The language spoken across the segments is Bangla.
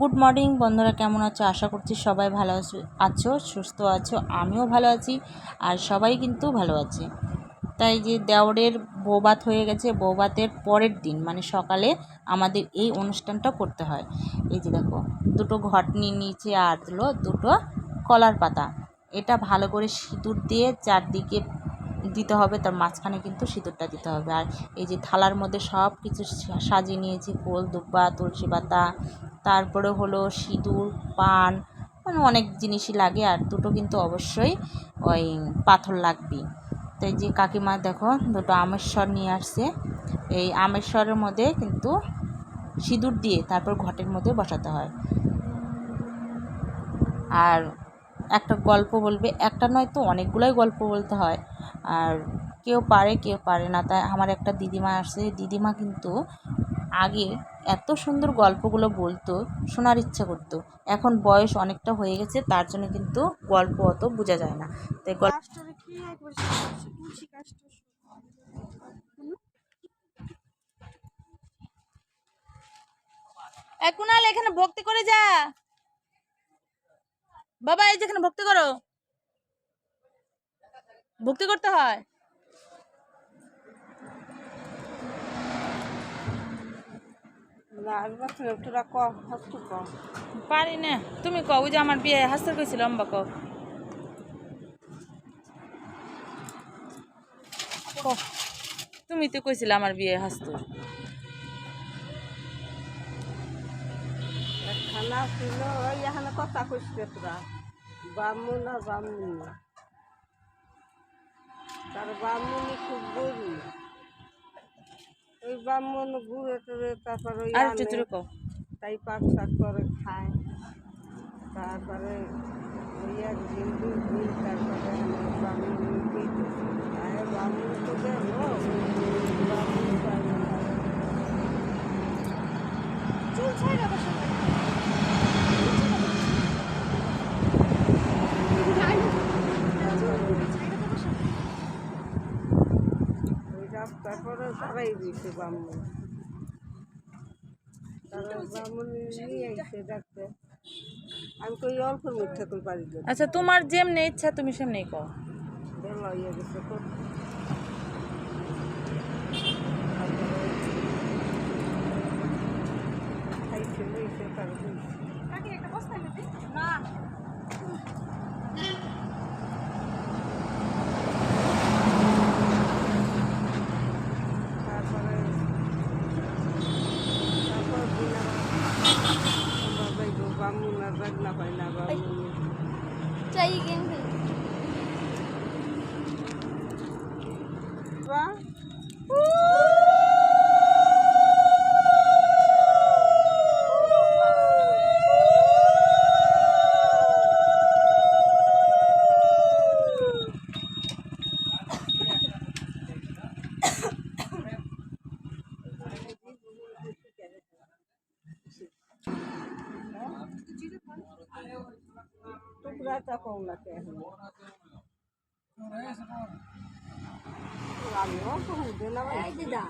গুড মর্নিং বন্ধুরা, কেমন আছো? আশা করছি সবাই ভালো আছো আছো, সুস্থ আছো, আমিও ভালো আছি আর সবাই কিন্তু ভালো আছে। তাই যে দেওরের বৌবাত হয়ে গেছে বৌবাতের পরের দিন মানে সকালে আমাদের এই অনুষ্ঠানটা করতে হয়। এই যে দেখো, দুটো ঘট নিয়ে নিয়েছে আর দুটো কলার পাতা। এটা ভালো করে সিঁদুর দিয়ে চারদিকে দিতে হবে, তার মাঝখানে কিন্তু সিঁদুরটা দিতে হবে। আর এই যে থালার মধ্যে সব কিছু সাজিয়ে নিয়েছি কোল দুব্বা, তুলসী পাতা তারপরে হলো সিঁদুর, পান মানে অনেক জিনিসই লাগে আর দুটো কিন্তু অবশ্যই ওই পাথর লাগবে তো এই যে কাকিমা দেখো, দুটো আমেশ্বর নিয়ে আসছে। এই আমেশ্বরের মধ্যে কিন্তু সিঁদুর দিয়ে তারপর ঘটের মধ্যে বসাতে হয়। আর একটা গল্প বলবে, একটা নয় তো অনেকগুলোই গল্প বলতে হয়। আর কেউ পারে কেউ পারে না। তাই আমার একটা দিদিমা আসছে। দিদিমা কিন্তু আগে এত সুন্দর গল্পগুলো বলতো, শোনার ইচ্ছা করতো। এখন বয়স অনেকটা হয়ে গেছে, তার জন্য কিন্তু গল্প অত বোঝা যায় না। তাই গল্প এখানে ভক্তি করে যা। বাবা, এই যেখানে ভক্তি করো। ভক্তি করতে হয় না আসবার ছিল তোরা কম হস্তু কম পারি না। তুমি কও ওই যে আমার বিয়ে হাসতে কইছিল লম্বা কও। তুমি তো কইছিলে আমার বিয়ে হাসতো। খানা ছিল ওই এখানে কথা কইছে তোরা। বামু না বামুনি। তার বামুনি খুব গরু ওই ব্রাহ্মণ ঘুরে টুরে তারপরে আর তাই পাক শাক করে খায়। তারপরে ওই একদিন দুই দিন তারপরে বামুনি দিতেছে আরে বামুনি তো দেব বামুনি পায় না। চুল ছাইড়া বসে ওই রাস্তার পরে তারাই দিয়েছে ব্রাহ্মণ তারা ব্রাহ্মণ নিয়ে আইসে ডাকতে আমি কই অল্প মিথ্যা করে পারি আচ্ছা তোমার যেমনি ইচ্ছা তুমি সেমনি কও। বেলা ইয়ে গেছে খাইছে লইছে না তারপরে তারপর দিন আমার বাবাই গো ব্রাহ্মণ আর রান্না পাই না ব্রাহ্মণ চাই গেম বা লাগে এখন। আমিও হুদে না দিদা।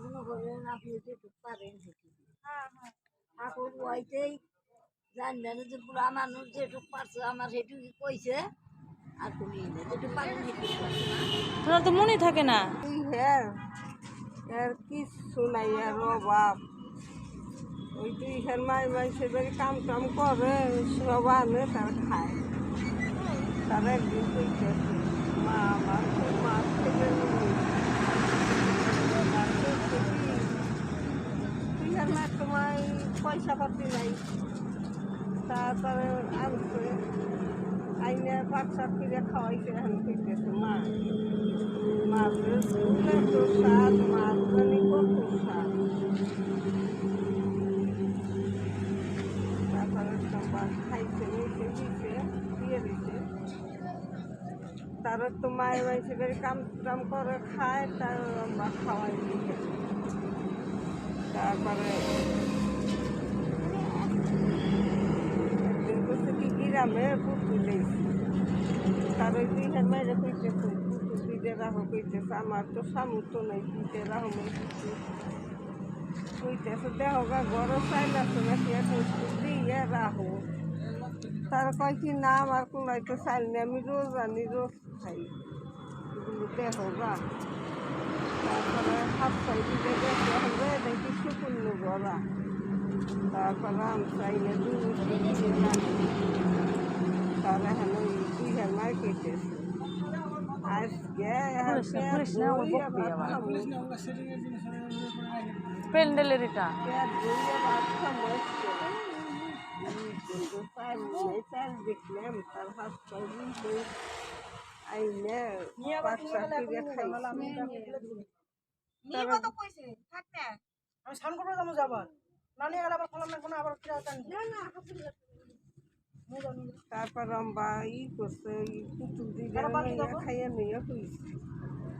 মনে করেন আপনি যেটুকু পারেন সেটুকু ঠাকুর ওইটাই জানলেন যে বুড়া মানুষ যেটুকু পারছে আমার সেটুকু কইছে। আর তুমি যেটুকু পারেন সেটুকু তোমার তো মনে থাকে না। তুই হ্যাঁ এর কিচ্ছু নাই এর অভাব ওই তুই হের মাই মানুষের বাড়ি কাম টাম করে, সব আনে, তার খায়। তার একদিন মা আমার মাছ খেতে মা তোমার পয়সা পাতি নাই। তারপরে আনছে, আইনে বাচ্চা ফিরে খাওয়াইছে এখন কইতেছে মা। মাছের তো স্বাদ মাছ জানি কত স্বাদ তারপরে সবার খাইছে নিচে দিছে দিয়ে দিছে তারও তো মায়ের মাইসে বেরি কাম টাম করে খায় তার খাওয়াই দিছে তারপরে একদিন কি গ্রামে তার আমার তো সামর্থ্য নেই দিতে রাখো দেখো গা গরো চাইল আছে নাকি এত দিয়ে তার কয় কি না আমার কোনো তো চাইল নেই। আমি রোজ আনি রোজ খাই। এগুলো দেখো গা। তারপরে হাত চাই দিতে দেখতে হবে দেখি শুকুনো গলা তারপরে আম চাইলে তাহলে ওই দুই হাজার মার্কেটেছে আজকে করিস না, দেখলাম তার পাই আইনে পাঁচটা কিনে খাইছি আমি স্নান করব যাব যাবার না নিয়ে গেলে আবার খোলাম না কোনো আবার ফিরে আসতাম তারপর আমরা ই করছে পুতুল দিয়ে খাইয়ে নিয়ে হয়েছে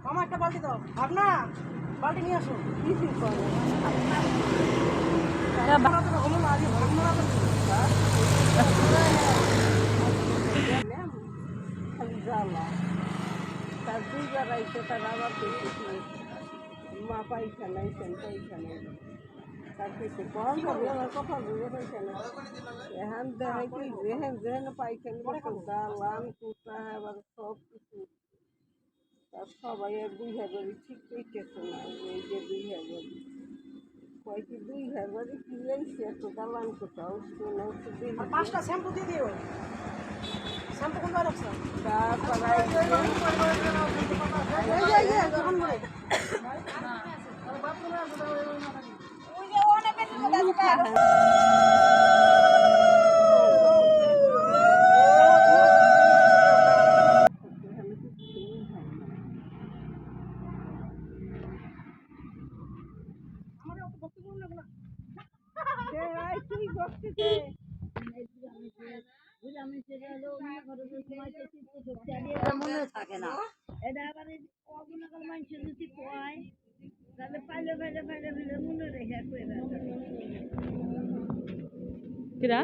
মামা একটা বালতি দাও ভাবনা বালতি নিয়ে আসো কিছু করে জ্বালা। তার দুইবার আইসে তার আবার মা পাইখানা আইসেন পাইখানা তার কিছু কম হবে আমার কথা বুঝে পাইখানা এখন দেখে কি যেহেন যেহেন পাইখানা জ্বালান কুটা এবার সব কিছু। তার সবাই আর দুই হাজারই ঠিক করতেছে না, এই যে দুই হাজার। কয় কি দুই হাজারই কি লাইছে এত দালান পাঁচটা শ্যাম্পু দিয়ে দিও। শ্যাম্পু কোনটা রাখছো মনে থাকে না। এটা আবার অগুণ মানুষ যদি কয় তাহলে পাইলে পাইলে পাইলে পাইলে মনে রেখে কিরা?